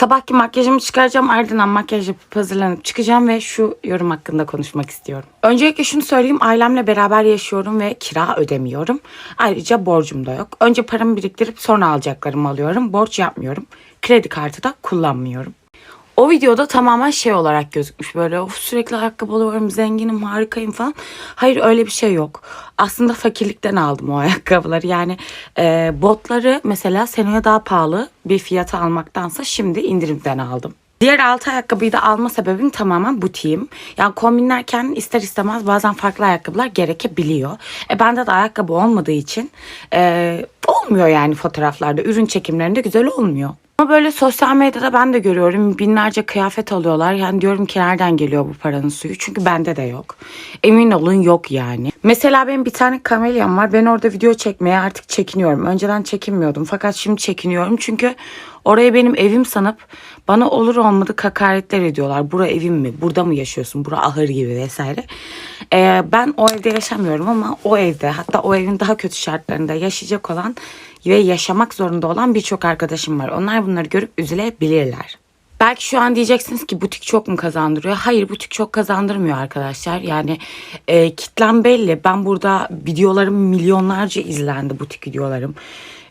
Sabahki makyajımı çıkaracağım ardından makyaj yapıp hazırlanıp çıkacağım ve şu yorum hakkında konuşmak istiyorum. Öncelikle şunu söyleyeyim ailemle beraber yaşıyorum ve kira ödemiyorum. Ayrıca borcum da yok. Önce paramı biriktirip sonra alacaklarımı alıyorum. Borç yapmıyorum. Kredi kartı da kullanmıyorum. O videoda tamamen şey olarak gözükmüş böyle of sürekli ayakkabı alıyorum zenginim harikayım falan. Hayır öyle bir şey yok. Aslında fakirlikten aldım o ayakkabıları yani e, botları mesela seneye daha pahalı bir fiyata almaktansa şimdi indirimden aldım. Diğer altı ayakkabıyı da alma sebebim tamamen butiğim. Yani kombinlerken ister istemez bazen farklı ayakkabılar gerekebiliyor. E bende de ayakkabı olmadığı için e, olmuyor yani fotoğraflarda. Ürün çekimlerinde güzel olmuyor. Ama böyle sosyal medyada ben de görüyorum binlerce kıyafet alıyorlar. Yani diyorum ki nereden geliyor bu paranın suyu? Çünkü bende de yok. Emin olun yok yani. Mesela benim bir tane kamelyam var. Ben orada video çekmeye artık çekiniyorum. Önceden çekinmiyordum fakat şimdi çekiniyorum. Çünkü orayı benim evim sanıp bana olur olmadı hakaretler ediyorlar. Bura evim mi? Burada mı yaşıyorsun? Bura ahır gibi vesaire. Ee, ben o evde yaşamıyorum ama o evde hatta o evin daha kötü şartlarında yaşayacak olan ve yaşamak zorunda olan birçok arkadaşım var. Onlar bunları görüp üzülebilirler. Belki şu an diyeceksiniz ki butik çok mu kazandırıyor? Hayır butik çok kazandırmıyor arkadaşlar. Yani e, kitlem belli. Ben burada videolarım milyonlarca izlendi butik videolarım.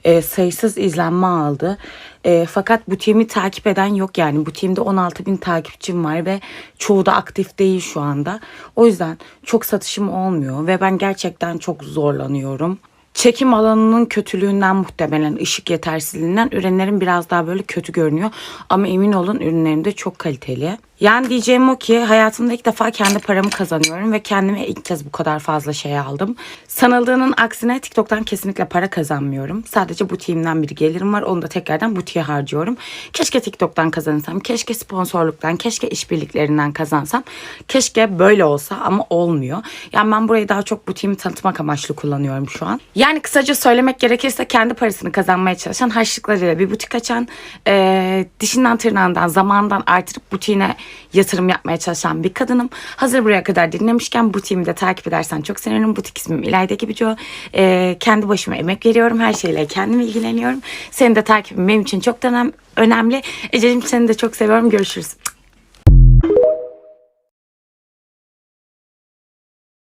E, sayısız izlenme aldı. E, fakat butiğimi takip eden yok yani. Butiğimde 16 bin takipçim var ve çoğu da aktif değil şu anda. O yüzden çok satışım olmuyor ve ben gerçekten çok zorlanıyorum. Çekim alanının kötülüğünden muhtemelen ışık yetersizliğinden ürünlerim biraz daha böyle kötü görünüyor. Ama emin olun ürünlerim de çok kaliteli. Yani diyeceğim o ki hayatımda ilk defa kendi paramı kazanıyorum ve kendime ilk kez bu kadar fazla şey aldım. Sanıldığının aksine TikTok'tan kesinlikle para kazanmıyorum. Sadece butiğimden bir gelirim var. Onu da tekrardan butiğe harcıyorum. Keşke TikTok'tan kazansam. Keşke sponsorluktan, keşke işbirliklerinden kazansam. Keşke böyle olsa ama olmuyor. Yani ben burayı daha çok butiğimi tanıtmak amaçlı kullanıyorum şu an. Yani kısaca söylemek gerekirse kendi parasını kazanmaya çalışan harçlıklarıyla bir butik açan, eee, dişinden tırnağından zamandan artırıp butiğine yatırım yapmaya çalışan bir kadınım. Hazır buraya kadar dinlemişken butiğimi de takip edersen çok sevinirim. Butik ismim İlayda Gibico. Eee, kendi başıma emek veriyorum. Her şeyle kendim ilgileniyorum. Senin de takibin benim için çok önemli. Ececiğim seni de çok seviyorum. Görüşürüz.